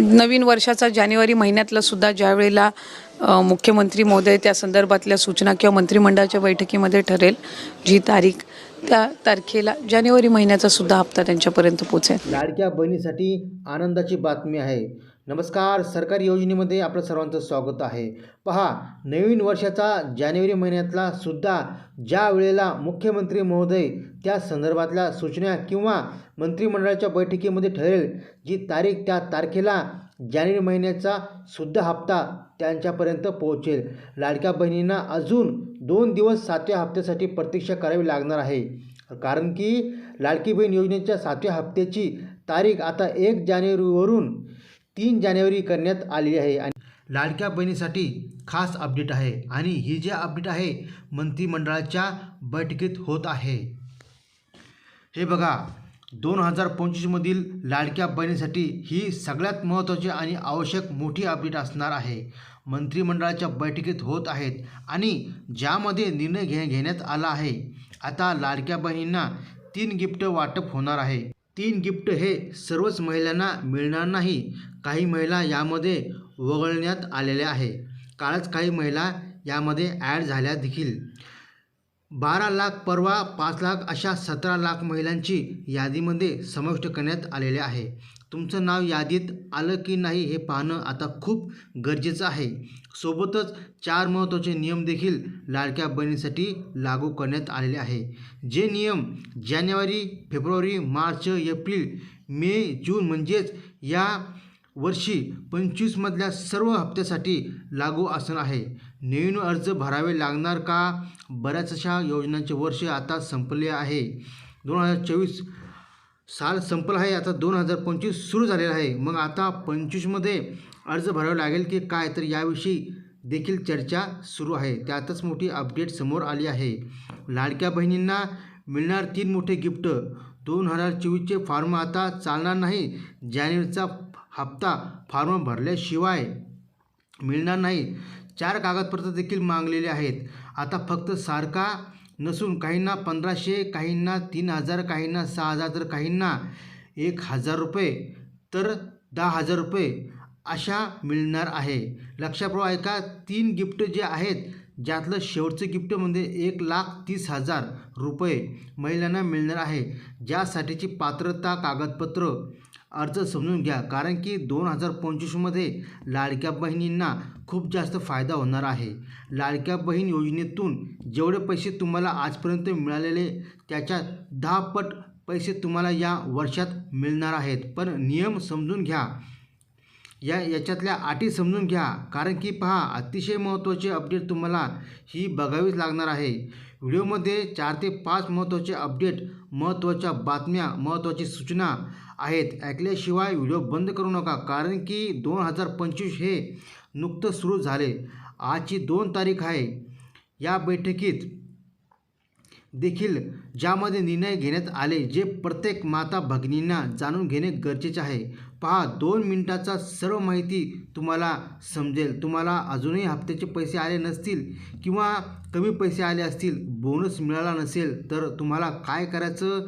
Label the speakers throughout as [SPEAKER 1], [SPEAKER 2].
[SPEAKER 1] नवीन वर्षाचा जानेवारी महिन्यातला सुद्धा ज्यावेळेला मुख्यमंत्री महोदय त्या संदर्भातल्या सूचना किंवा मंत्रिमंडळाच्या बैठकीमध्ये ठरेल जी तारीख त्या तारखेला जानेवारी महिन्याचा सुद्धा हप्ता त्यांच्यापर्यंत पोहोचेल.
[SPEAKER 2] लाडक्या बहिणीसाठी आनंदाची बातमी आहे. नमस्कार सरकारी योजनेमध्ये आपलं सर्वांचं स्वागत आहे. पहा नवीन वर्षाचा जानेवारी महिन्यातला सुद्धा ज्या वेळेला मुख्यमंत्री महोदय त्या संदर्भातल्या सूचना किंवा मंत्रिमंडळाच्या बैठकीमध्ये ठरेल जी तारीख त्या तारखेला जानेवारी महिन्याचा सुद्धा हप्ता त्यांच्यापर्यंत पोहोचेल. लाडक्या बहिणींना अजून दोन दिवस सातव्या हप्त्यासाठी प्रतीक्षा करावी लागणार आहे. कारण की लाडकी बहीण योजनेच्या सातव्या हप्त्याची तारीख आता एक जानेवारीवरून तीन जानेवारी करण्यात आली आहे आणि लाडक्या बहिणीसाठी खास अपडेट आहे आणि ही जे अपडेट आहे मंत्रिमंडळाच्या बैठकीत होत आहे. हे बघा दोन हजार पंचवीसमधील लाडक्या बहिणीसाठी ही सगळ्यात महत्त्वाची आणि आवश्यक मोठी अपडेट असणार आहे. मंत्रिमंडळाच्या बैठकीत होत आहेत आणि ज्यामध्ये निर्णय घे घेण्यात आला आहे. आता लाडक्या बहिणींना तीन गिफ्ट वाटप होणार आहे. तीन गिफ्ट हे सर्वच महिलांना मिळणार नाही. काही महिला यामध्ये वगळण्यात आलेल्या आहे. कालच काही महिला यामध्ये ॲड झाल्या देखील. बारा लाख परवा पाच लाख अशा सतरा लाख महिलांची यादीमध्ये समाविष्ट करण्यात आलेले आहे. तुमचं नाव यादीत आलं की नाही हे पाहणं आता खूप गरजेचं आहे. सोबतच चार महत्त्वाचे नियम देखील लाडक्या बहिणीसाठी लागू करण्यात आलेले आहे. जे नियम जानेवारी फेब्रुवारी मार्च एप्रिल मे जून म्हणजेच या वर्षी पंचवीसमधल्या सर्व हप्त्यासाठी लागू असणार आहे. नवीन अर्ज भरावे लागणार का? बऱ्याच अशा योजनांचे वर्ष आता संपले आहे. दोन हजार चोवीस साल संपलं आहे. आता दोन हजार पंचवीस सुरू झालेलं आहे. मग आता पंचवीसमध्ये अर्ज भरावा लागेल की काय? तर याविषयी देखील चर्चा सुरू आहे. त्यातच मोठी अपडेट समोर आली आहे. लाडक्या बहिणींना मिळणार तीन मोठे गिफ्ट. दोन हजार चोवीसचे फॉर्म आता चालणार नाही. जानेवारीचा हप्ता फॉर्म भरल्याशिवाय मिळणार नाही. चार कागदपत्र देखील मागलेले आहेत. आता फक्त सारखा नसून काहींना पंधराशे काहींना तीन हजार काहींना सहा हजार तर काहींना एक हजार रुपये तर दहा हजार रुपये अशा मिळणार आहे. लक्षात ऐका तीन गिफ्ट जे आहेत ज्यातलं शेवटचं गिफ्ट म्हणजे एक लाख तीस हजार रुपये महिलांना मिळणार आहे. ज्यासाठीची पात्रता कागदपत्र अर्ज समजून घ्या. कारण की दोन हजार पंचवीसमध्ये लाडक्या बहिणींना खूप जास्त फायदा होणार आहे. लाडक्या बहीण योजनेतून जेवढे पैसे तुम्हाला आजपर्यंत मिळालेले त्याच्या दहा पट पैसे तुम्हाला या वर्षात मिळणार आहेत. पण नियम समजून घ्या. या याच्यातल्या अटी समजून घ्या. कारण की पहा अतिशय महत्त्वाचे अपडेट तुम्हाला ही बघावीच लागणार आहे. व्हिडिओमध्ये चार ते पाच महत्त्वाचे अपडेट महत्त्वाच्या बातम्या महत्त्वाची सूचना आहेत. ऐकल्याशिवाय व्हिडिओ बंद करू नका कारण की दोन हजार पंचवीस हे नुकतं सुरू झाले. आजची दोन तारीख आहे. या बैठकीत देखील ज्यामध्ये निर्णय घेण्यात आले जे प्रत्येक माता भगिनींना जाणून घेणे गरजेचे आहे. पहा दोन मिनिटाचा सर्व माहिती तुम्हाला समजेल. तुम्हाला अजूनही हप्त्याचे पैसे आले नसतील किंवा कमी पैसे आले असतील बोनस मिळाला नसेल तर तुम्हाला काय करायचं?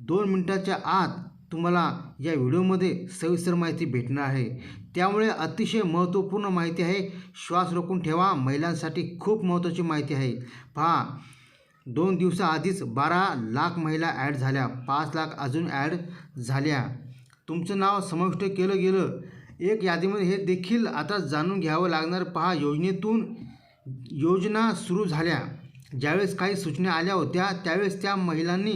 [SPEAKER 2] दोन मिनिटाच्या आत तुम्हाला या व्हिडिओमध्ये सविस्तर माहिती भेटणार आहे. त्यामुळे अतिशय महत्त्वपूर्ण माहिती आहे. श्वास रोखून ठेवा. महिलांसाठी खूप महत्त्वाची माहिती आहे. पहा दोन दिवसाआधीच बारा लाख महिला ॲड झाल्या. पाच लाख अजून ॲड झाल्या. तुमचं नाव समाविष्ट केलं गेलं. एक यादीमध्ये हे देखील आता जाणून घ्यावं लागणार. पहा योजनेतून योजना सुरू झाल्या. ज्यावेळेस काही सूचना आल्या होत्या त्यावेळेस त्या महिलांनी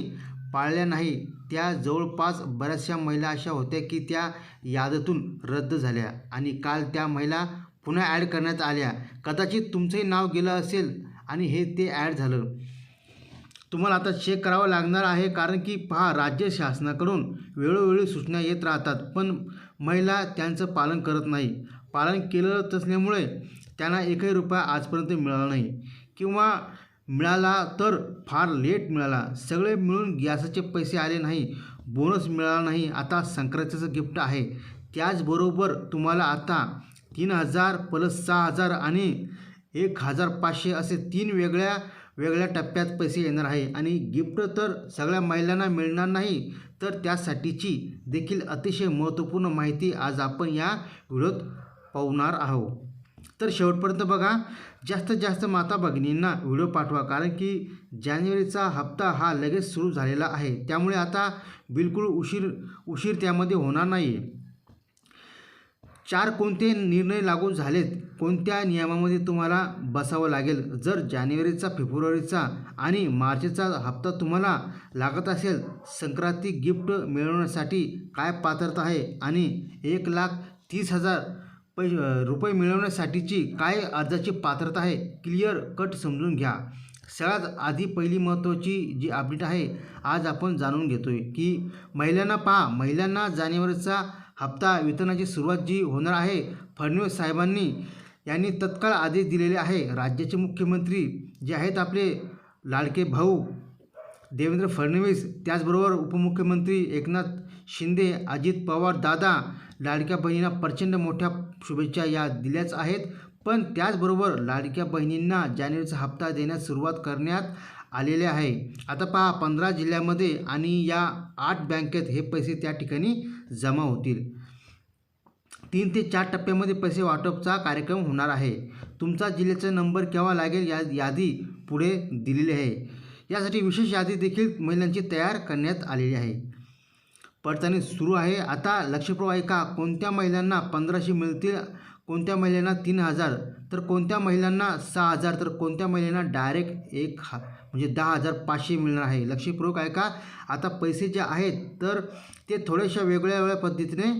[SPEAKER 2] पाळल्या नाही. त्या जवळपास बऱ्याचशा महिला अशा होत्या की त्या यादीतून रद्द झाल्या आणि काल त्या महिला पुन्हा ॲड करण्यात आल्या. कदाचित तुमचंही नाव गेलं असेल आणि हे ते ॲड झालं. तुम्हाला आता चेक करावं लागणार आहे कारण की पहा राज्य शासनाकडून वेळोवेळी सूचना येत राहतात पण महिला त्यांचं पालन करत नाही. पालन केलं असल्यामुळे त्यांना एकही रुपया आजपर्यंत मिळाला नाही. किंवा मिळाला तर फार लेट मिळाला. सगळे मिळून गॅसाचे पैसे आले नाही. बोनस मिळाला नाही. आता संक्रांतीचं गिफ्ट आहे. त्याचबरोबर तुम्हाला आता तीन हजार प्लस सहा हजार आणि एक हजार पाचशे असे तीन वेगळ्या वेगळ्या टप्प्यात पैसे येणार आहे. आणि गिफ्ट तर सगळ्या महिलांना मिळणार नाही तर त्यासाठीची देखील अतिशय महत्त्वपूर्ण माहिती आज आपण या व्हिडिओत पाहणार आहोत. तर शेवटपर्यंत बघा जास्तीत जास्त माता भगिनींना व्हिडिओ पाठवा कारण की जानेवारीचा हप्ता हा लगेच सुरू झालेला आहे. त्यामुळे आता बिलकुल उशीर उशीर त्यामध्ये होणार नाही आहे चार कोणते निर्णय लागू झालेत कोणत्या नियमामध्ये तुम्हाला बसावं लागेल? जर जानेवारीचा फेब्रुवारीचा आणि मार्चचा हप्ता तुम्हाला लागत असेल संक्रांती गिफ्ट मिळवण्यासाठी काय पात्रता आहे? आणि एक लाख तीस हजार पै रुपये मिळवण्यासाठीची काय अर्जाची पात्रता आहे? क्लिअर कट समजून घ्या. सगळ्यात आधी पहिली महत्त्वाची जी अपडेट आहे आज आपण जाणून घेतोय की महिलांना पहा महिलांना जानेवारीचा हप्ता वेतनाची सुरुवात जी होणार आहे फडणवीस साहेबांनी यांनी तत्काळ आदेश दिलेले आहे. राज्याचे मुख्यमंत्री जे आहेत आपले लाडके भाऊ देवेंद्र फडणवीस त्याचबरोबर उपमुख्यमंत्री एकनाथ शिंदे अजित पवार दादा लाडक्या बहिणींना प्रचंड मोठ्या शुभेच्छा या दिल्याच आहेत. पण त्याचबरोबर लाडक्या बहिणींना जानेवारीचा हप्ता देण्यास सुरुवात करण्यात आलेले आहे. आता पहा पंधरा जिल्ह्यामध्ये आणि या आठ बँकेत हे पैसे त्या ठिकाणी जमा होतील. तीन ते चार टप्प्यामध्ये पैसे वाटपचा कार्यक्रम होणार आहे. तुमचा जिल्ह्याचा नंबर केव्हा लागेल या यादी पुढे दिलेली आहे. यासाठी विशेष यादी देखील महिलांची तयार करण्यात आलेली आहे. पडताळणी सुरू आहे. आता लक्षपूर्व आहे का? कोणत्या महिलांना पंधराशे मिळतील? कोणत्या महिलांना तीन हजार? तर कोणत्या महिलांना सहा हजार? तर कोणत्या महिलांना डायरेक्ट एक हा म्हणजे दहा हजार पाचशे मिळणार आहे. लक्षपूर्वक आहे का? आता पैसे जे आहेत तर ते थोड्याशा वेगळ्या वेगळ्या पद्धतीने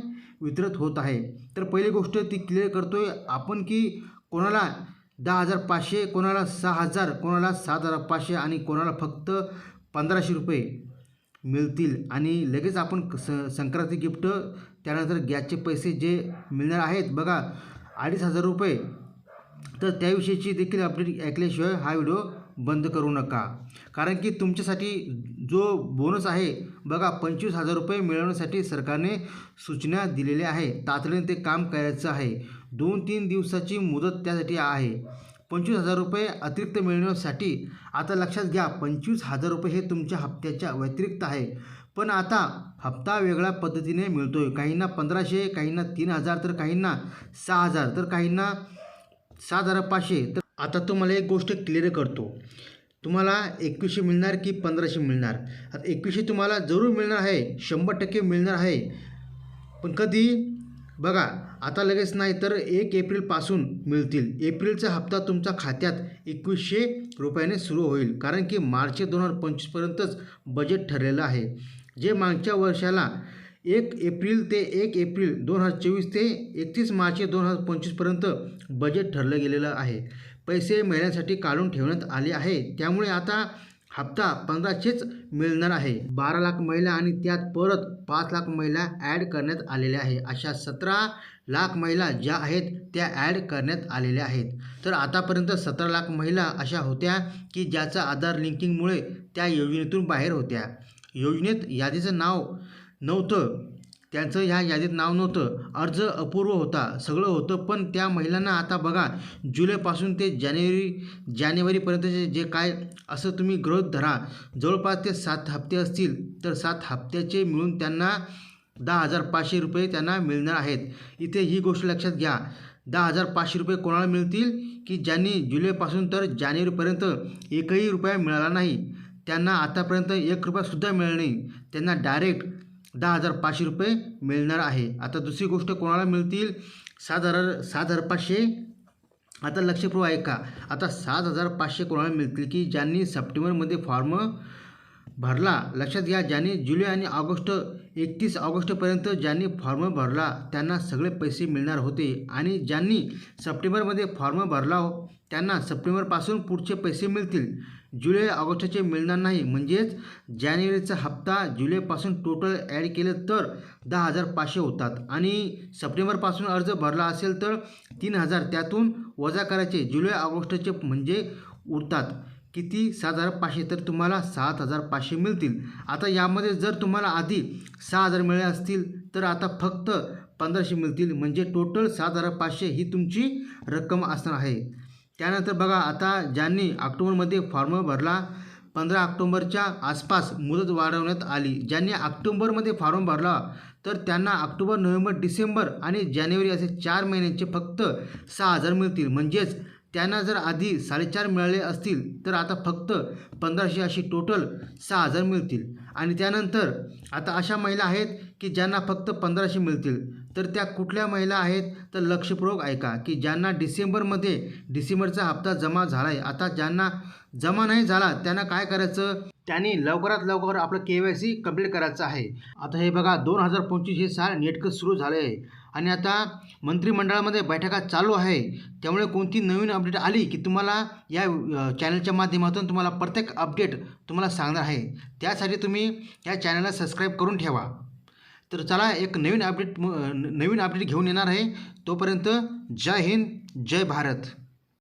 [SPEAKER 2] वितरित होत आहे. तर पहिली गोष्ट ती क्लिअर करतो आहे आपण की कोणाला दहा हजार पाचशे कोणाला सहा हजार कोणाला सात हजार पाचशे आणि कोणाला फक्त पंधराशे रुपये. मिळतील. आणि लगेच आपण स संक्रांती गिफ्ट त्यानंतर गॅसचे पैसे जे मिळणार आहेत बघा अडीच हजार रुपये. तर त्याविषयीची देखील अपडेट ऐकल्याशिवाय हा व्हिडिओ बंद करू नका. कारण की तुमच्यासाठी जो बोनस आहे बघा पंचवीस हजार रुपये मिळवण्यासाठी सरकारने सूचना दिलेल्या आहे. तातडीने ते काम करायचं आहे. दोन तीन दिवसाची मुदत त्यासाठी आहे. पंचवीस हजार रुपये अतिरिक्त मिळवण्यासाठी आता लक्षात घ्या पंचवीस हजार रुपये हे तुमच्या हप्त्याच्या व्यतिरिक्त आहे. पण आता हप्ता वेगळ्या पद्धतीने मिळतो आहे काहींना पंधराशे काहींना तीन हजार तर काहींना सहा हजार तर काहींना सात हजार पाचशे. तर आता तुम्हाला एक गोष्ट क्लिअर करतो. तुम्हाला एकवीसशे मिळणार की पंधराशे मिळणार? आता एकवीसशे तुम्हाला जरूर मिळणार आहे शंभर टक्के मिळणार आहे. पण कधी? बघा आता लगेच नाही तर एक एप्रिलपासून मिळतील. एप्रिलचा हप्ता तुमच्या खात्यात एकवीसशे रुपयाने सुरू होईल. कारण की मार्च दोन हजार पंचवीसपर्यंतच बजेट ठरलेलं आहे. जे मागच्या वर्षाला एक एप्रिल ते एक एप्रिल दोन हजार चोवीस ते एकतीस मार्च दोन हजार पंचवीसपर्यंत बजेट ठरलं गेलेलं आहे. पैसे मिळण्यासाठी काढून ठेवण्यात आले आहे. त्यामुळे आता हप्ता पंधराशेच मिळणार आहे. बारा लाख महिला आणि त्यात परत पाच लाख महिला ॲड करण्यात आलेल्या आहे. अशा सतरा लाख महिला ज्या आहेत त्या ॲड करण्यात आलेल्या आहेत. तर आतापर्यंत सतरा लाख महिला अशा होत्या की ज्याचा आधार लिंकिंगमुळे त्या योजनेतून बाहेर होत्या. योजनेत यादीचं नाव नव्हतं. त्यांचं ह्या यादीत नाव नव्हतं. अर्ज अपूर्व होता सगळं होतं पण त्या महिलांना आता बघा जुलैपासून ते जानेवारी जानेवारीपर्यंतचे जे काय असं तुम्ही ग्रोथ धरा. जवळपास ते सात हप्ते असतील. तर सात हप्त्याचे मिळून त्यांना दहा हजार पाचशे रुपये त्यांना मिळणार आहेत. इथे ही गोष्ट लक्षात घ्या. दहा हजार पाचशे रुपये कोणाला मिळतील? की ज्यांनी जुलैपासून तर जानेवारीपर्यंत एकही रुपया मिळाला नाही. त्यांना आतापर्यंत एक रुपयासुद्धा मिळाला नाही. त्यांना डायरेक्ट दहा हजार पाचशे रुपये मिळणार आहे. आता दुसरी गोष्ट कोणाला मिळतील? सात हजार सात हजार पाचशे. आता लक्षपूर्व आहे का आता सात हजार पाचशे कोणाला मिळतील? की ज्यांनी सप्टेंबरमध्ये फॉर्म भरला. लक्षात घ्या ज्यांनी जुलै आणि ऑगस्ट एकतीस ऑगस्टपर्यंत ज्यांनी फॉर्म भरला त्यांना सगळे पैसे मिळणार होते. आणि ज्यांनी सप्टेंबरमध्ये फॉर्म भरला हो त्यांना सप्टेंबरपासून पुढचे पैसे मिळतील. जुलै ऑगस्टचे मिळणार नाही. म्हणजेच जानेवारीचा हप्ता जुलैपासून टोटल ॲड केलं तर दहा हजार पाचशे होतात. आणि सप्टेंबरपासून अर्ज भरला असेल तर तीन हजार त्यातून वजा करायचे. जुलै ऑगस्टचे म्हणजे उरतात. किती सात हजार पाचशे तर तुम्हाला सात हजार पाचशे मिळतील. आता यामध्ये जर तुम्हाला आधी सहा हजार मिळाले असतील तर आता फक्त पंधराशे मिळतील. म्हणजे टोटल सात हजार पाचशे ही तुमची रक्कम असणार आहे. त्यानंतर बघा आता ज्यांनी ऑक्टोबरमध्ये फॉर्म भरला पंधरा ऑक्टोबरच्या आसपास मुदत वाढवण्यात आली. ज्यांनी ऑक्टोबरमध्ये फॉर्म भरला तर त्यांना ऑक्टोबर नोव्हेंबर डिसेंबर आणि जानेवारी असे चार महिन्यांचे फक्त सहा हजार मिळतील. म्हणजेच त्यांना जर आधी साडेचार मिळाले असतील तर आता फक्त पंधराशे अशी टोटल सहा हजार मिळतील. आणि त्यानंतर आता अशा महिला आहेत की ज्यांना फक्त पंधराशे मिळतील. तर त्या कुठल्या महिला आहेत? तर लक्षपूर्वक ऐका की ज्यांना डिसेंबरमध्ये डिसेंबरचा हप्ता जमा झाला आहे आता ज्यांना जमा नाही झाला त्यांना काय करायचं? त्यांनी लवकरात लवकर आपलं के वाय सी कंप्लीट करायचं आहे. आता हे बघा दोन हजार पंचवीस हे साल नेटकं सुरू झालं आहे आणि आता मंत्रिमंडळामध्ये बैठका चालू आहे. त्यामुळे कोणती नवीन अपडेट आली की तुम्हाला या चॅनलच्या माध्यमातून तुम्हाला प्रत्येक अपडेट तुम्हाला सांगणार आहे. त्यासाठी तुम्ही या चॅनलला सबस्क्राईब करून ठेवा. तर चला एक नवीन अपडेट म- नवीन अपडेट घेऊन येणार आहे. तोपर्यंत जय हिंद जय भारत.